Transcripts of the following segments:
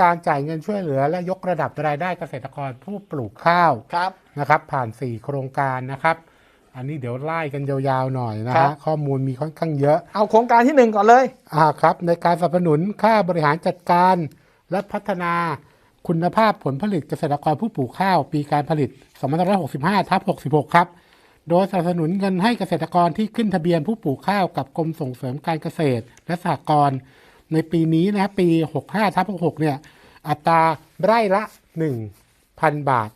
การจ่ายเงินช่วยเหลือและยกระดับรายได้เกษตรกรผู้ปลูกข้าวครับ นะครับ ผ่าน 4 โครงการนะครับ อันนี้เดี๋ยวไล่กันยาวๆหน่อยนะครัฮะบ ข้อมูลมีค่อนข้างเยอะเอาโครงการที่หนึ่งก่อนเลย อ่าครับ ในการสนับสนุนค่าบริหารจัดการ และพัฒนาคุณภาพผลผลิตเกษตรกรผู้ปลูกข้าว ปีการผลิต2565ทับ66 ครับ โดยสนับสนุนเงินให้เกษตรกรที่ขึ้นทะเบียนผู้ปลูกข้าวกับกรมส่งเสริมการเกษตร และสหกรณ์ ในปีนี้นะครับปี 65ทับ66เนี่ยอัตราไร่ละ 1,000 บาท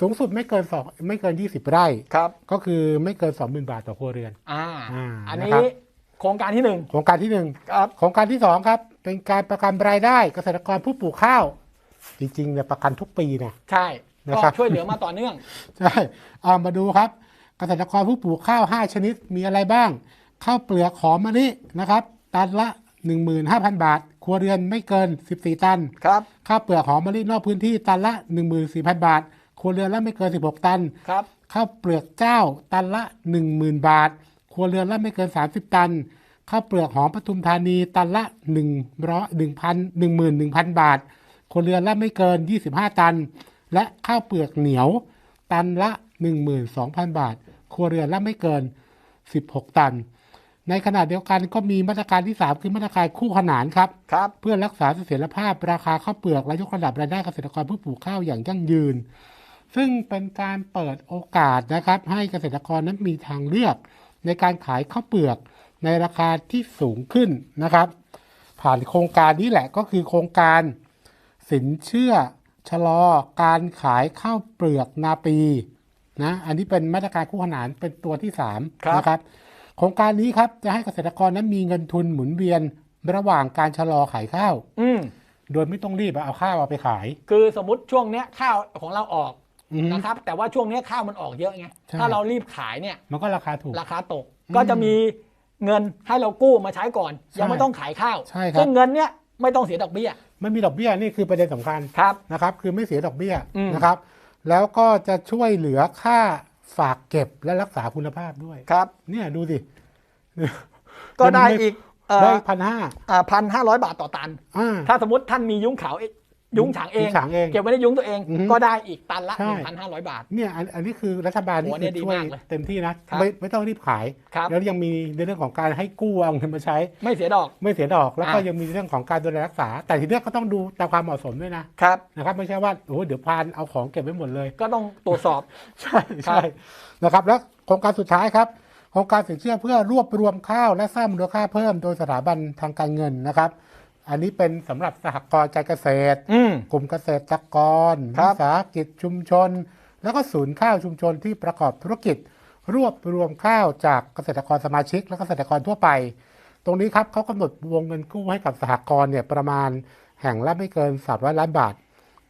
สูงสุดไม่เกินสองไม่เกิน 20 ไร่ครับ ก็คือไม่เกิน 20,000 บาทต่อครัวเรือน อ่าอ่าอันนะนี้ครับ โครงการที่หนึ่งโครงการที่หนึ่งครับ โครงการที่สองครับ เป็นการประกันรายได้เกษตรกรผู้ปลูกข้าว จริงๆเนี่ยประกันทุกปีนะ ใช่นะก็ครับ ช่วยเหลือมาต่อเนื่อง ใช่เอามาดูครับ เกษตรกรผู้ปลูกข้าว 5 ชนิดมีอะไรบ้าง ข้าวเปลือกหอมมะลินะครับ ตันละ 15,000 บาท ครัวเรือนไม่เกิน 14 ตัน ครับ ข้าวเปลือกหอมมะลินอกพื้นที่ตันละ 14,000 บาท ครัวเรือนละไม่เกิน 16 ตัน ครับ ข้าวเปลือกเจ้าตันละ 10,000 บาท ครัวเรือนละไม่เกิน 30 ตัน ข้าวเปลือกหอมปทุมธานีตันละ1ร้อย1,000 11,000 บาท ครัวเรือนละไม่เกิน 25 ตัน และข้าวเปลือกเหนียว ตันละ 12,000 บาท ครัวเรือนละไม่เกิน 16 ตัน ในขณะเดียวกันก็มีมาตรการที่ 3 คือมาตรการคู่ขนานครับครับ เพื่อรักษาเสถียรภาพราคาข้าวเปลือกและยกระดับรายได้เกษตรกรผู้ปลูกข้าวอย่างยั่งยืน ซึ่งเป็นการเปิดโอกาสนะครับ ให้เกษตรกรนั้นมีทางเลือก ในการขายข้าวเปลือกในราคาที่สูงขึ้นนะครับ ผ่านโครงการนี้แหละก็คือโครงการ สินเชื่อชะลอการขายข้าวเปลือกนาปีนะอันนี้เป็นมาตรการคู่ขนานเป็นตัวที่3ครับนะครับ โครงการนี้ครับจะให้เกษตรกรนั้นมีเงินทุนหมุนเวียนระหว่างการชะลอขายข้าว อืมโดยไม่ต้องรีบเอาข้าวเอาไปขาย คือสมมติช่วงเนี้ยข้าวของเราออกอือฮึนะครับ แต่ว่าช่วงเนี้ยข้าวมันออกเยอะไงใช่ ถ้าเรารีบขายเนี่ย มันก็ราคาถูก ราคาตกอืมก็จะมีเงินให้เรากู้มาใช้ก่อนใช่ยังไม่ต้องขายข้าวใช่ครับ ซึ่งเงินเนี้ยไม่ต้องเสียดอกเบี้ยไม่มีดอกเบี้ยนี่คือประเด็นสำคัญครับ นะครับ คือไม่เสียดอกเบี้ยอืม นะครับ แล้วก็จะช่วยเหลือค่า ฝากเก็บและรักษาคุณภาพด้วยครับ เนี่ยดูสิก็ได้อีกได้พันห้าพันห้าร้อยบาทต่อตันอ่าถ้าสมมติท่านมียุ้งขาวเอง ยุ้งฉางเองยุ้งฉางเอง เก็บไว้ในยุ้งตัวเองอือฮึก็ได้อีกตันละใช่1,500 บาท เนี่ยอันอันนี้คือรัฐบาลนี่โอ้คืเนี่อยดีช่วยมากเลยเต็มที่นะครับไม่ไม่ต้องรีบขายครับแล้วยังมีในเรื่องของการให้กู้เอาเงินมาใช้ ไม่เสียดอก ไม่เสียดอก แล้วก็อะยังมีเรื่องของการดูแลรักษา แต่ทีเนี้ยก็ต้องดูตามความเหมาะสมด้วยนะ ครับ นะครับไม่ใช่ว่าโอ้โหเดี๋ยวพานเอาของเก็บไว้หมดเลย ก็ต้องตรวจสอบ ใช่ครัใช่บนะครับ แล้วโครงการสุดท้ายครับโครงการสินเชื่อเพื่อรวบรวมข้าวและสร้างมูลค่าเพิ่มโดยสถาบันทางการเงินนะครับ อันนี้เป็นสำหรับสหกรณ์การเกษตรอืมกลุ่มเกษตรกรครัวิบสาหกิจชุมชน แล้วก็ศูนย์ข้าวชุมชนที่ประกอบธุรกิจ รวบรวมข้าวจากเกษตรกรสมาชิก และเกษตรกรทั่วไป ตรงนี้ครับเขากำหนดวงเงินกู้ให้กับสหกรณ์เนี่ยประมาณแห่งละไม่เกิน300ล้านบาท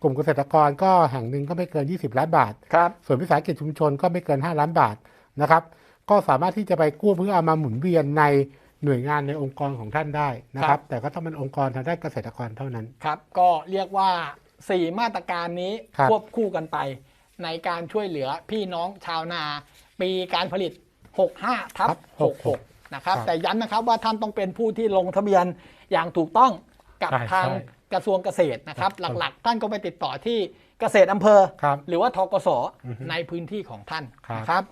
กลุ่มเกษตรกรก็แห่งหนึ่งก็ไม่เกิน 20 ล้านบาทครับส่วนวิสาหกิจชุมชนก็ไม่เกิน 5 ล้านบาทนะครับ ก็สามารถที่จะไปกู้เพื่อเอามาหมุนเวียนใน หน่วยงานในองค์กรของท่านได้นะคครัรับบแต่ก็ต้องเป็นองค์กรทางด้านเกษตรกรเท่านั้นครับ ก็เรียกว่า 4 มาตรการนี้ครับควบคู่กันไป ในการช่วยเหลือพี่น้องชาวนา ปีการผลิต 65ทับ66 นะครับ แต่ย้ำนะครับว่าท่านต้องเป็นผู้ที่ลงทะเบียนอย่างถูกต้องกับใช่ทางใช่กระทรวงเกษตรนะครับครับ หลักๆ ท่านก็ไปติดต่อที่เกษตรอำเภอครับหรือว่าทกสอือฮึในพื้นที่ของท่านครับนะครับ